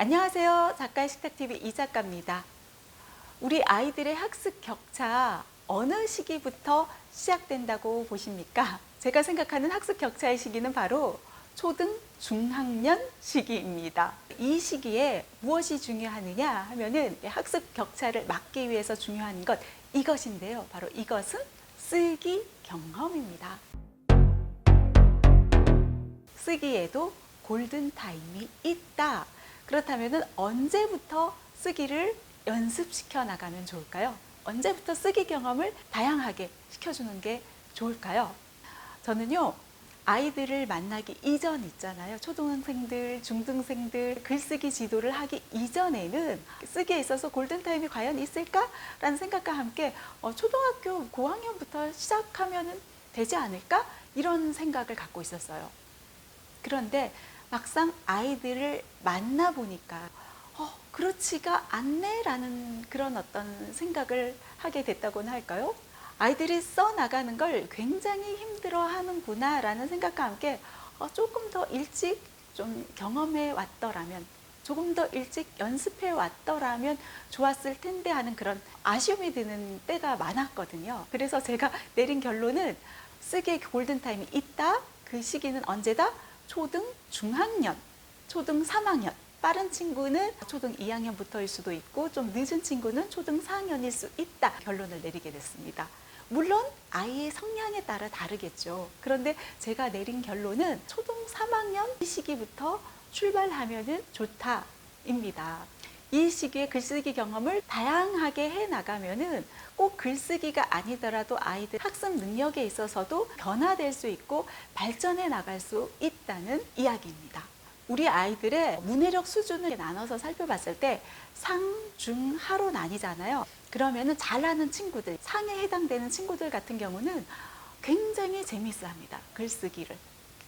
안녕하세요. 작가의 식탁TV 이 작가입니다. 우리 아이들의 학습 격차 어느 시기부터 시작된다고 보십니까? 제가 생각하는 학습 격차의 시기는 바로 초등 중학년 시기입니다. 이 시기에 무엇이 중요하느냐 하면은 학습 격차를 막기 위해서 중요한 것 이것인데요. 바로 이것은 쓰기 경험입니다. 쓰기에도 골든 타임이 있다. 그렇다면 언제부터 쓰기를 연습시켜 나가면 좋을까요? 언제부터 쓰기 경험을 다양하게 시켜주는 게 좋을까요? 저는요, 아이들을 만나기 이전 있잖아요. 초등학생들, 중등생들 글쓰기 지도를 하기 이전에는 쓰기에 있어서 골든타임이 과연 있을까라는 생각과 함께 어, 초등학교 고학년부터 시작하면 되지 않을까? 이런 생각을 갖고 있었어요. 그런데 막상 아이들을 만나보니까 어, 그렇지가 않네라는 그런 어떤 생각을 하게 됐다고나 할까요? 아이들이 써 나가는 걸 굉장히 힘들어 하는구나라는 생각과 함께 어, 조금 더 일찍 좀 경험해 왔더라면 조금 더 일찍 연습해 왔더라면 좋았을 텐데 하는 그런 아쉬움이 드는 때가 많았거든요. 그래서 제가 내린 결론은 쓰기의 골든타임이 있다. 그 시기는 언제다? 초등 중학년, 초등 3학년. 빠른 친구는 초등 2학년부터일 수도 있고 좀 늦은 친구는 초등 4학년일 수 있다. 결론을 내리게 됐습니다. 물론 아이의 성향에 따라 다르겠죠. 그런데 제가 내린 결론은 초등 3학년 이 시기부터 출발하면 좋다입니다. 이 시기에 글쓰기 경험을 다양하게 해 나가면은 꼭 글쓰기가 아니더라도 아이들 학습 능력에 있어서도 변화될 수 있고 발전해 나갈 수 있다는 이야기입니다. 우리 아이들의 문해력 수준을 나눠서 살펴봤을 때 상, 중, 하로 나뉘잖아요. 그러면은 잘하는 친구들, 상에 해당되는 친구들 같은 경우는 굉장히 재미있어 합니다. 글쓰기를.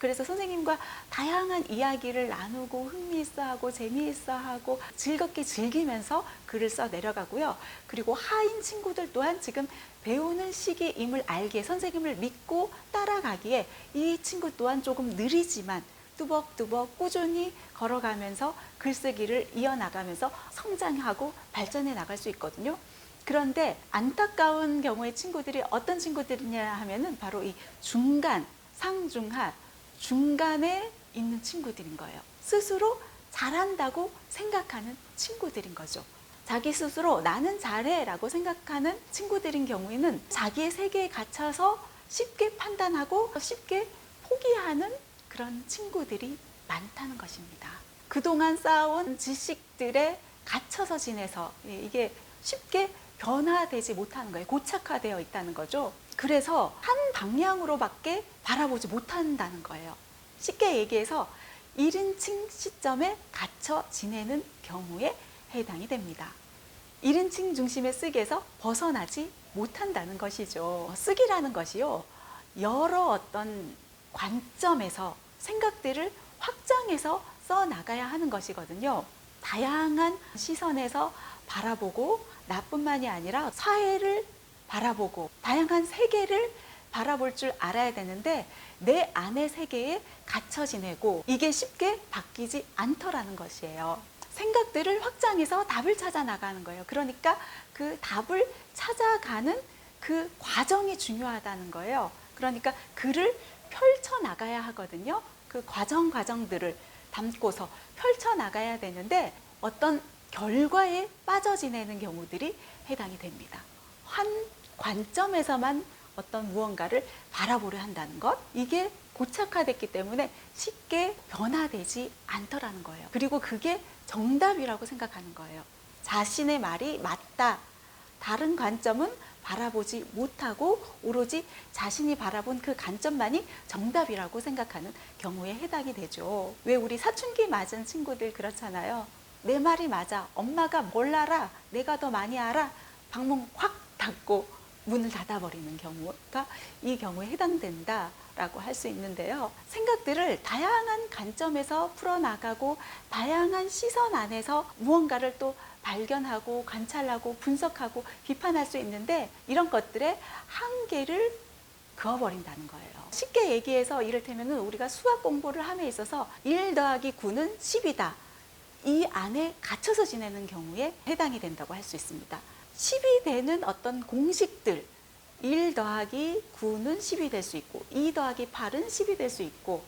그래서 선생님과 다양한 이야기를 나누고 흥미있어하고 재미있어하고 즐겁게 즐기면서 글을 써 내려가고요. 그리고 하인 친구들 또한 지금 배우는 시기임을 알기에 선생님을 믿고 따라가기에 이 친구 또한 조금 느리지만 뚜벅뚜벅 꾸준히 걸어가면서 글쓰기를 이어나가면서 성장하고 발전해 나갈 수 있거든요. 그런데 안타까운 경우의 친구들이 어떤 친구들이냐 하면은 바로 이 중간, 상중하, 중간에 있는 친구들인 거예요. 스스로 잘한다고 생각하는 친구들인 거죠. 자기 스스로 나는 잘해 라고 생각하는 친구들인 경우에는 자기의 세계에 갇혀서 쉽게 판단하고 쉽게 포기하는 그런 친구들이 많다는 것입니다. 그동안 쌓아온 지식들에 갇혀서 지내서 예, 이게 쉽게 변화되지 못하는 거예요. 고착화되어 있다는 거죠. 그래서 한 방향으로밖에 바라보지 못한다는 거예요. 쉽게 얘기해서 1인칭 시점에 갇혀 지내는 경우에 해당이 됩니다. 1인칭 중심의 쓰기에서 벗어나지 못한다는 것이죠. 쓰기라는 것이요. 여러 어떤 관점에서 생각들을 확장해서 써 나가야 하는 것이거든요. 다양한 시선에서 바라보고 나뿐만이 아니라 사회를 바라보고 다양한 세계를 바라볼 줄 알아야 되는데 내 안의 세계에 갇혀 지내고 이게 쉽게 바뀌지 않더라는 것이에요. 생각들을 확장해서 답을 찾아 나가는 거예요. 그러니까 그 답을 찾아가는 그 과정이 중요하다는 거예요. 그러니까 글을 펼쳐 나가야 하거든요. 그 과정 과정들을 담고서 펼쳐 나가야 되는데 어떤 결과에 빠져 지내는 경우들이 해당이 됩니다. 한 관점에서만 어떤 무언가를 바라보려 한다는 것 이게 고착화됐기 때문에 쉽게 변화되지 않더라는 거예요. 그리고 그게 정답이라고 생각하는 거예요. 자신의 말이 맞다. 다른 관점은 바라보지 못하고 오로지 자신이 바라본 그 관점만이 정답이라고 생각하는 경우에 해당이 되죠. 왜 우리 사춘기 맞은 친구들 그렇잖아요. 내 말이 맞아. 엄마가 뭘 알아? 내가 더 많이 알아. 방문 확 닫고 문을 닫아버리는 경우가 이 경우에 해당된다라고 할 수 있는데요. 생각들을 다양한 관점에서 풀어나가고 다양한 시선 안에서 무언가를 또 발견하고 관찰하고 분석하고 비판할 수 있는데 이런 것들의 한계를 그어버린다는 거예요. 쉽게 얘기해서 이를테면 우리가 수학 공부를 함에 있어서 1 더하기 9는 10이다. 이 안에 갇혀서 지내는 경우에 해당이 된다고 할 수 있습니다. 10이 되는 어떤 공식들 1 더하기 9는 10이 될 수 있고 2 더하기 8은 10이 될 수 있고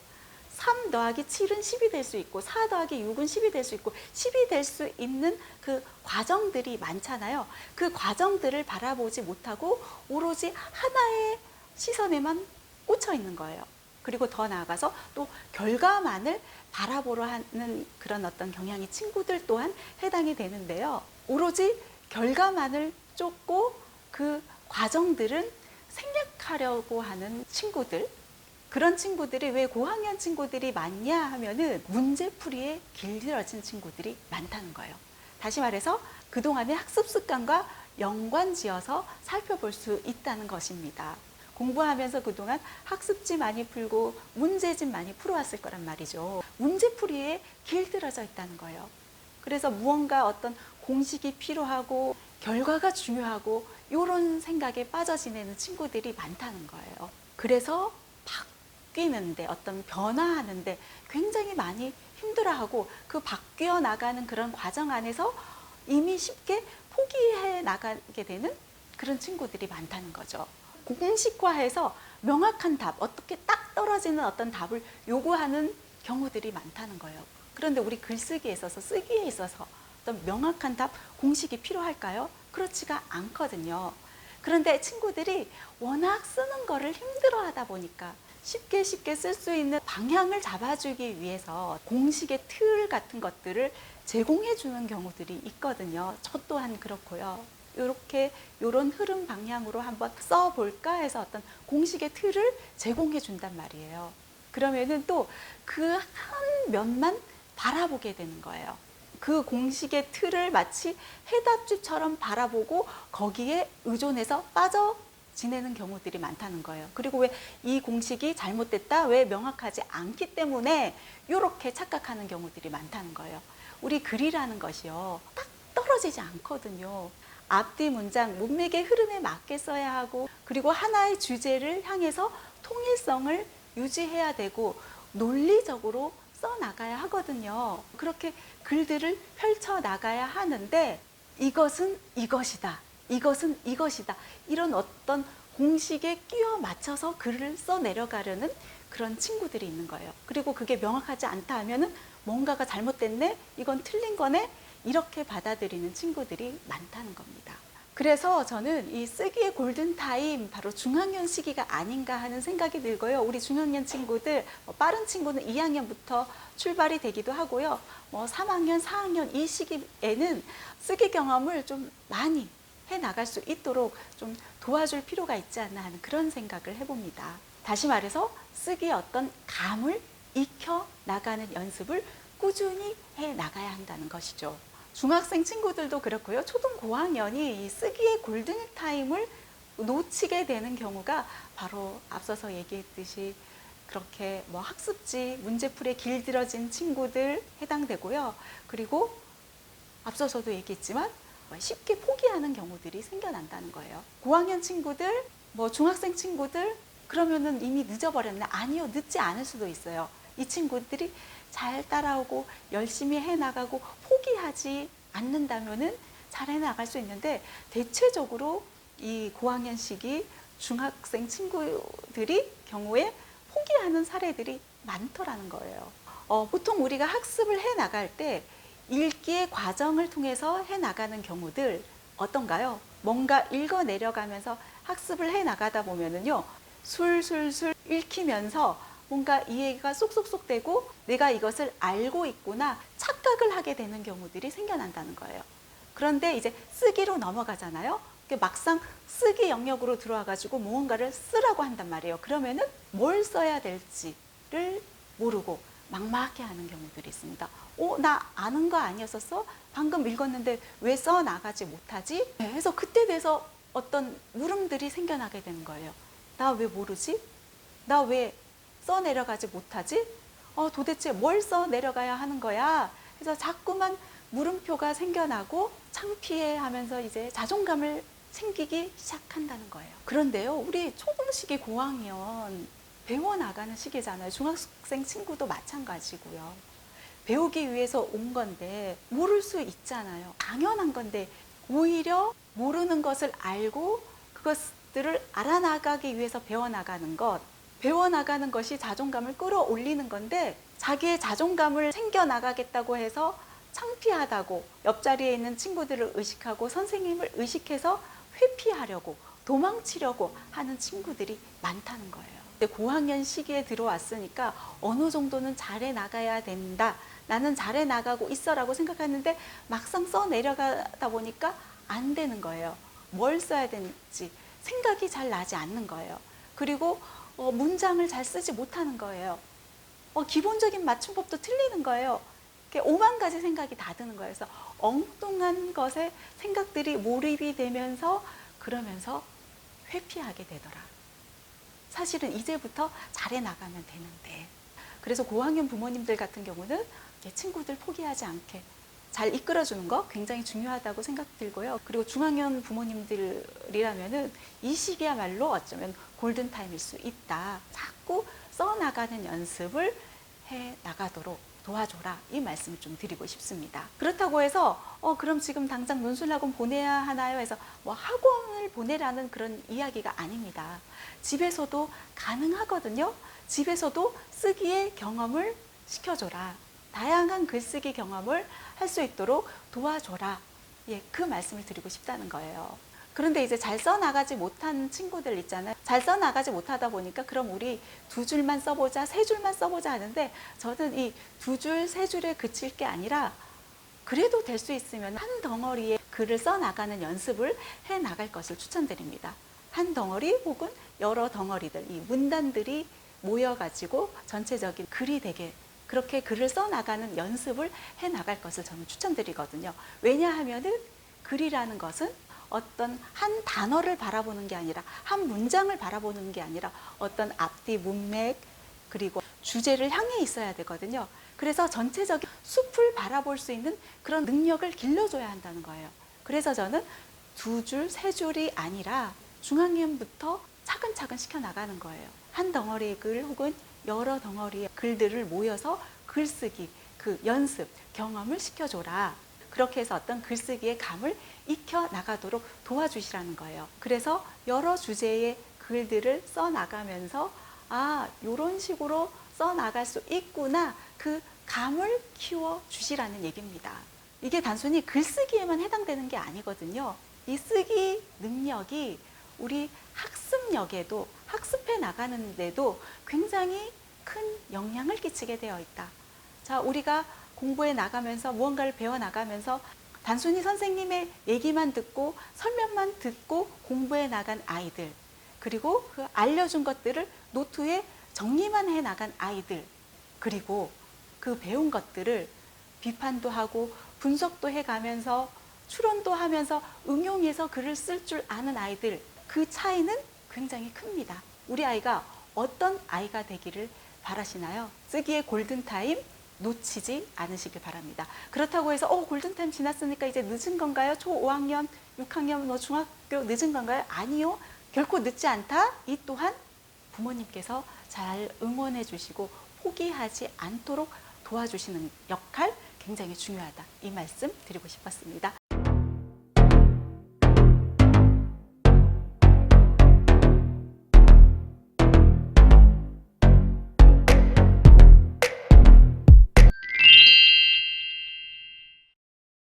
3 더하기 7은 10이 될 수 있고 4 더하기 6은 10이 될 수 있고 10이 될 수 있는 그 과정들이 많잖아요. 그 과정들을 바라보지 못하고 오로지 하나의 시선에만 꽂혀 있는 거예요. 그리고 더 나아가서 또 결과만을 바라보려 하는 그런 어떤 경향의 친구들 또한 해당이 되는데요. 오로지 결과만을 쫓고 그 과정들은 생략하려고 하는 친구들, 그런 친구들이 왜 고학년 친구들이 많냐 하면은 문제풀이에 길들여진 친구들이 많다는 거예요. 다시 말해서 그동안의 학습 습관과 연관 지어서 살펴볼 수 있다는 것입니다. 공부하면서 그동안 학습지 많이 풀고 문제집 많이 풀어왔을 거란 말이죠. 문제풀이에 길들여져 있다는 거예요. 그래서 무언가 어떤 공식이 필요하고 결과가 중요하고 이런 생각에 빠져 지내는 친구들이 많다는 거예요. 그래서 바뀌는데 어떤 변화하는데 굉장히 많이 힘들어하고 그 바뀌어 나가는 그런 과정 안에서 이미 쉽게 포기해 나가게 되는 그런 친구들이 많다는 거죠. 공식화해서 명확한 답, 어떻게 딱 떨어지는 어떤 답을 요구하는 경우들이 많다는 거예요. 그런데 우리 글쓰기에 있어서 쓰기에 있어서 어떤 명확한 답, 공식이 필요할까요? 그렇지가 않거든요. 그런데 친구들이 워낙 쓰는 거를 힘들어 하다 보니까 쉽게 쉽게 쓸 수 있는 방향을 잡아주기 위해서 공식의 틀 같은 것들을 제공해 주는 경우들이 있거든요. 저 또한 그렇고요. 이렇게 이런 흐름 방향으로 한번 써볼까 해서 어떤 공식의 틀을 제공해 준단 말이에요. 그러면은 또 그 한 면만 바라보게 되는 거예요. 그 공식의 틀을 마치 해답지처럼 바라보고 거기에 의존해서 빠져 지내는 경우들이 많다는 거예요. 그리고 왜 이 공식이 잘못됐다, 왜 명확하지 않기 때문에 이렇게 착각하는 경우들이 많다는 거예요. 우리 글이라는 것이요. 딱 떨어지지 않거든요. 앞뒤 문장, 문맥의 흐름에 맞게 써야 하고, 그리고 하나의 주제를 향해서 통일성을 유지해야 되고, 논리적으로 써 나가야 하거든요. 그렇게 글들을 펼쳐 나가야 하는데, 이것은 이것이다. 이것은 이것이다. 이런 어떤 공식에 끼워 맞춰서 글을 써 내려가려는 그런 친구들이 있는 거예요. 그리고 그게 명확하지 않다 하면은 뭔가가 잘못됐네? 이건 틀린 거네? 이렇게 받아들이는 친구들이 많다는 겁니다. 그래서 저는 이 쓰기의 골든타임 바로 중학년 시기가 아닌가 하는 생각이 들고요. 우리 중학년 친구들, 뭐 빠른 친구는 2학년부터 출발이 되기도 하고요. 뭐 3학년, 4학년 이 시기에는 쓰기 경험을 좀 많이 해 나갈 수 있도록 좀 도와줄 필요가 있지 않나 하는 그런 생각을 해봅니다. 다시 말해서 쓰기의 어떤 감을 익혀 나가는 연습을 꾸준히 해 나가야 한다는 것이죠. 중학생 친구들도 그렇고요. 초등 고학년이 이 쓰기의 골든 타임을 놓치게 되는 경우가 바로 앞서서 얘기했듯이 그렇게 뭐 학습지 문제풀이에 길들여진 친구들 해당되고요. 그리고 앞서서도 얘기했지만 쉽게 포기하는 경우들이 생겨난다는 거예요. 고학년 친구들, 뭐 중학생 친구들, 그러면은 이미 늦어버렸나? 아니요, 늦지 않을 수도 있어요. 이 친구들이 잘 따라오고 열심히 해 나가고 포기하지 않는다면은 잘 해 나갈 수 있는데 대체적으로 이 고학년 시기 중학생 친구들이 경우에 포기하는 사례들이 많더라는 거예요. 어, 보통 우리가 학습을 해 나갈 때 읽기의 과정을 통해서 해 나가는 경우들 어떤가요? 뭔가 읽어 내려가면서 학습을 해 나가다 보면은요, 술술술 읽히면서 뭔가 이해가 쏙쏙쏙 되고 내가 이것을 알고 있구나 착각을 하게 되는 경우들이 생겨난다는 거예요. 그런데 이제 쓰기로 넘어가잖아요. 막상 쓰기 영역으로 들어와 가지고 무언가를 쓰라고 한단 말이에요. 그러면은 뭘 써야 될지를 모르고 막막해 하는 경우들이 있습니다. 어, 나 아는 거 아니었었어? 방금 읽었는데 왜 써 나가지 못하지? 네, 그래서 그때 돼서 어떤 물음들이 생겨나게 되는 거예요. 나 왜 모르지? 나 왜 써 내려가지 못하지? 어, 도대체 뭘 써 내려가야 하는 거야? 그래서 자꾸만 물음표가 생겨나고 창피해 하면서 이제 자존감을 생기기 시작한다는 거예요. 그런데요, 우리 초등시기 고학년 배워나가는 시기잖아요. 중학생 친구도 마찬가지고요. 배우기 위해서 온 건데 모를 수 있잖아요. 당연한 건데 오히려 모르는 것을 알고 그것들을 알아나가기 위해서 배워나가는 것, 배워나가는 것이 자존감을 끌어올리는 건데 자기의 자존감을 챙겨나가겠다고 해서 창피하다고 옆자리에 있는 친구들을 의식하고 선생님을 의식해서 회피하려고 도망치려고 하는 친구들이 많다는 거예요. 근데 고학년 시기에 들어왔으니까 어느 정도는 잘해 나가야 된다. 나는 잘해 나가고 있어라고 생각하는데 막상 써 내려가다 보니까 안 되는 거예요. 뭘 써야 되는지 생각이 잘 나지 않는 거예요. 그리고 어, 문장을 잘 쓰지 못하는 거예요. 어, 기본적인 맞춤법도 틀리는 거예요. 오만 가지 생각이 다 드는 거예요. 그래서 엉뚱한 것에 생각들이 몰입이 되면서 그러면서 회피하게 되더라. 사실은 이제부터 잘해 나가면 되는데. 그래서 고학년 부모님들 같은 경우는 친구들 포기하지 않게 잘 이끌어주는 거 굉장히 중요하다고 생각 들고요. 그리고 중학년 부모님들이라면은 이 시기야말로 어쩌면 골든타임일 수 있다. 자꾸 써나가는 연습을 해 나가도록 도와줘라. 이 말씀을 좀 드리고 싶습니다. 그렇다고 해서, 어, 그럼 지금 당장 논술학원 보내야 하나요? 해서 뭐 학원을 보내라는 그런 이야기가 아닙니다. 집에서도 가능하거든요. 집에서도 쓰기의 경험을 시켜줘라. 다양한 글쓰기 경험을 할 수 있도록 도와줘라. 예, 그 말씀을 드리고 싶다는 거예요. 그런데 이제 잘 써나가지 못한 친구들 있잖아요. 잘 써나가지 못하다 보니까 그럼 우리 두 줄만 써보자, 세 줄만 써보자 하는데 저는 이 두 줄, 세 줄에 그칠 게 아니라 그래도 될 수 있으면 한 덩어리에 글을 써나가는 연습을 해 나갈 것을 추천드립니다. 한 덩어리 혹은 여러 덩어리들, 이 문단들이 모여가지고 전체적인 글이 되게 그렇게 글을 써 나가는 연습을 해 나갈 것을 저는 추천드리거든요. 왜냐하면은 글이라는 것은 어떤 한 단어를 바라보는 게 아니라 한 문장을 바라보는 게 아니라 어떤 앞뒤 문맥 그리고 주제를 향해 있어야 되거든요. 그래서 전체적인 숲을 바라볼 수 있는 그런 능력을 길러줘야 한다는 거예요. 그래서 저는 두 줄, 세 줄이 아니라 중학년부터 차근차근 시켜 나가는 거예요. 한 덩어리의 글 혹은 여러 덩어리의 글들을 모여서 글쓰기, 그 연습, 경험을 시켜줘라. 그렇게 해서 어떤 글쓰기의 감을 익혀 나가도록 도와주시라는 거예요. 그래서 여러 주제의 글들을 써 나가면서 아, 요런 식으로 써 나갈 수 있구나. 그 감을 키워 주시라는 얘기입니다. 이게 단순히 글쓰기에만 해당되는 게 아니거든요. 이 쓰기 능력이 우리 학습력에도 학습해 나가는데도 굉장히 큰 영향을 끼치게 되어 있다. 자, 우리가 공부해 나가면서 무언가를 배워 나가면서 단순히 선생님의 얘기만 듣고 설명만 듣고 공부해 나간 아이들 그리고 그 알려준 것들을 노트에 정리만 해 나간 아이들 그리고 그 배운 것들을 비판도 하고 분석도 해 가면서 추론도 하면서 응용해서 글을 쓸 줄 아는 아이들 그 차이는 굉장히 큽니다. 우리 아이가 어떤 아이가 되기를 바라시나요? 쓰기의 골든타임 놓치지 않으시길 바랍니다. 그렇다고 해서 어 골든타임 지났으니까 이제 늦은 건가요? 초 5학년, 6학년, 뭐 중학교 늦은 건가요? 아니요. 결코 늦지 않다. 이 또한 부모님께서 잘 응원해 주시고 포기하지 않도록 도와주시는 역할 굉장히 중요하다. 이 말씀 드리고 싶었습니다.